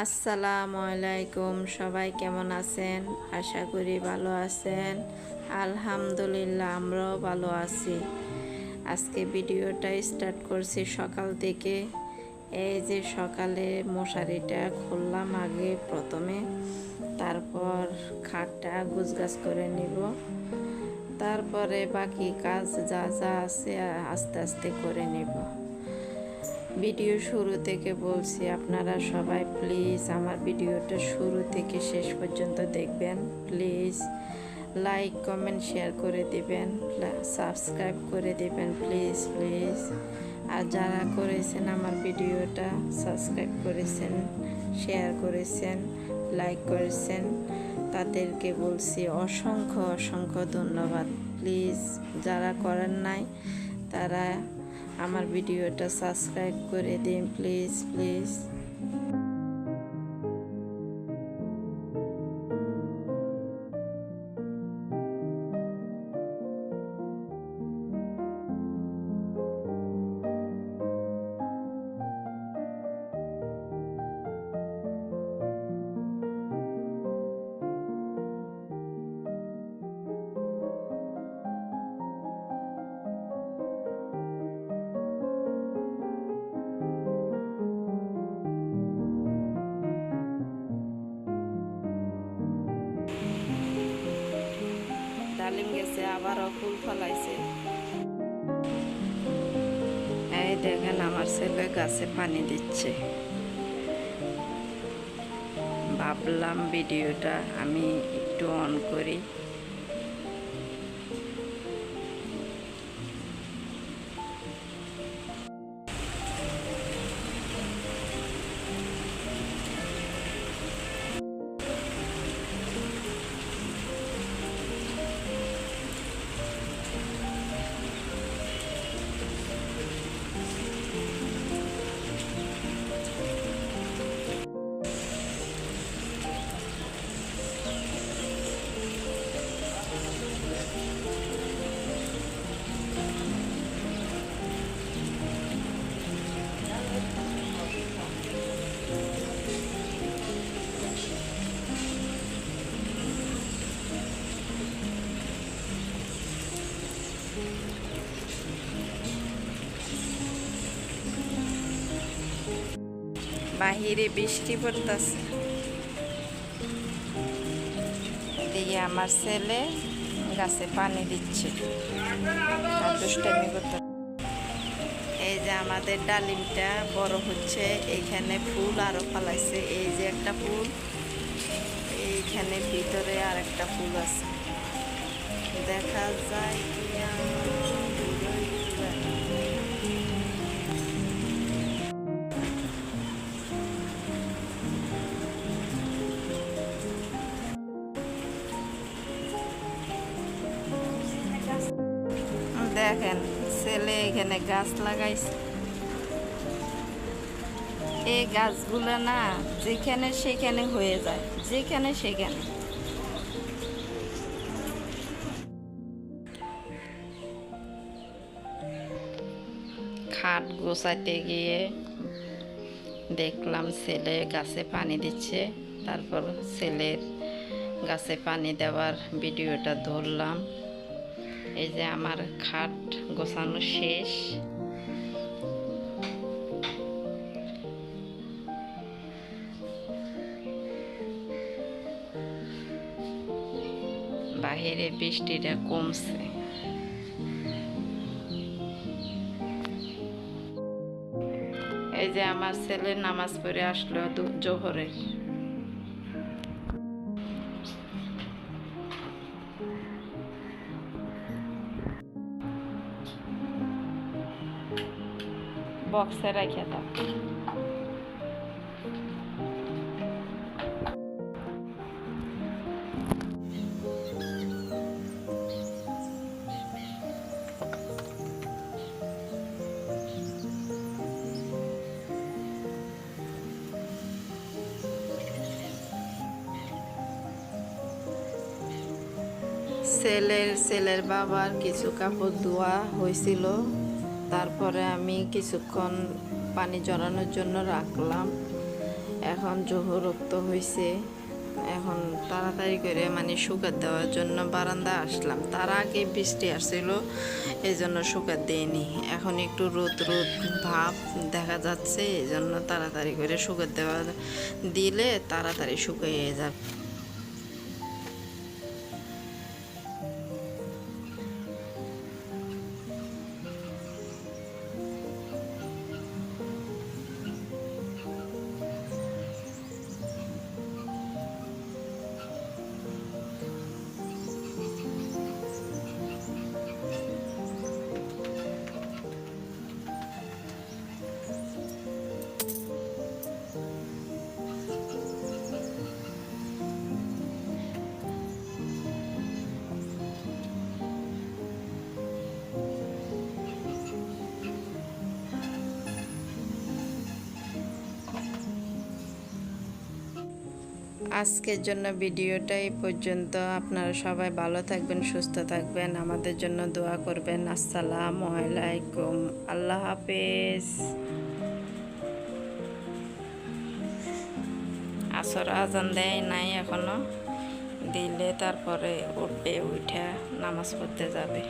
আসসালামু আলাইকুম, সবাই কেমন আছেন? আশা করি ভালো আছেন। আলহামদুলিল্লাহ, আমরাও ভালো আছি। আজকে ভিডিওটা স্টার্ট করছি সকাল থেকে। এই যে সকালে মশারিটা খুললাম আগে প্রথমে, তারপর খাটটা গুছগাছ করে নিব। তারপরে বাকি কাজ যা যা আছে আস্তে আস্তে করে নিব। ভিডিও শুরু থেকে বলছি আপনারা সবাই প্লিজ আমার ভিডিওটা শুরু থেকে শেষ পর্যন্ত দেখবেন। প্লিজ লাইক, কমেন্ট, শেয়ার করে দিবেন। সাবস্ক্রাইব করে দিবেন প্লিজ প্লিজ। আর যারা করেছেন আমার ভিডিওটা সাবস্ক্রাইব করেছেন, শেয়ার করেছেন, লাইক করেছেন, তাদেরকে বলছি অসংখ্য অসংখ্য ধন্যবাদ। প্লিজ যারা করেন নাই, তারা আমার ভিডিওটা সাবস্ক্রাইব করে দিন প্লিজ প্লিজ। ডালিম গেছে, আবারও ফুল ফলাইছে। এই দেখেন, আমার ছেলে গাছে পানি দিচ্ছে। ভাবলাম ভিডিওটা আমি একটু অন করি। বাহিরে বৃষ্টি পড়তেছে। দিয়ে আমার ছেলে গাছে পানি দিচ্ছে। এই যে আমাদের ডালিমটা বড় হচ্ছে, এইখানে ফুল আরও ফালাইছে। এই যে একটা ফুল, এইখানে ভিতরে আর একটা ফুল আছে। দেখা যায় কি দেখেন, ছেলে এখানে গাছ লাগাইছে। এই গাছগুলো না যেখানে সেখানে হয়ে যায়, যেখানে সেখানে। খাট গোছাতে গিয়ে দেখলাম ছেলে গাছে পানি দিচ্ছে। তারপর ছেলের গাছে পানি দেওয়ার ভিডিওটা ধরলাম। এই যে আমার খাট গোছানো শেষ। বাহিরে বৃষ্টিটা কমছে। এই যে আমার ছেলে নামাজ পড়ে আসলো জোহরে। বক্সে রেখে দাও। ছেলের ছেলের বাবার কিছু কাপড় ধোয়া হয়েছিল। তারপরে আমি কিছুক্ষণ পানি জড়ানোর জন্য রাখলাম। এখন জোহরক্ত হয়েছে এখন তাড়াতাড়ি করে মানে শুকাত দেওয়ার জন্য বারান্দা আসলাম। তার আগে বৃষ্টি আসছিল এই জন্য শুকাত দিইনি। এখন একটু রোদ রোদ ভাব দেখা যাচ্ছে এই জন্য তাড়াতাড়ি করে শুকাত দেওয়া দিলে তাড়াতাড়ি শুকিয়ে যাবে। আজকের জন্য ভিডিওটা এই পর্যন্ত। আপনারা সবাই ভালো থাকবেন, সুস্থ থাকবেন, আমাদের জন্য দোয়া করবেন। আসসালামু আলাইকুম। আল্লাহ হাফেজ। আসর আজান দেয় নাই এখনও। দিলে তারপরে উঠবে উঠে নামাজ পড়তে যাবে।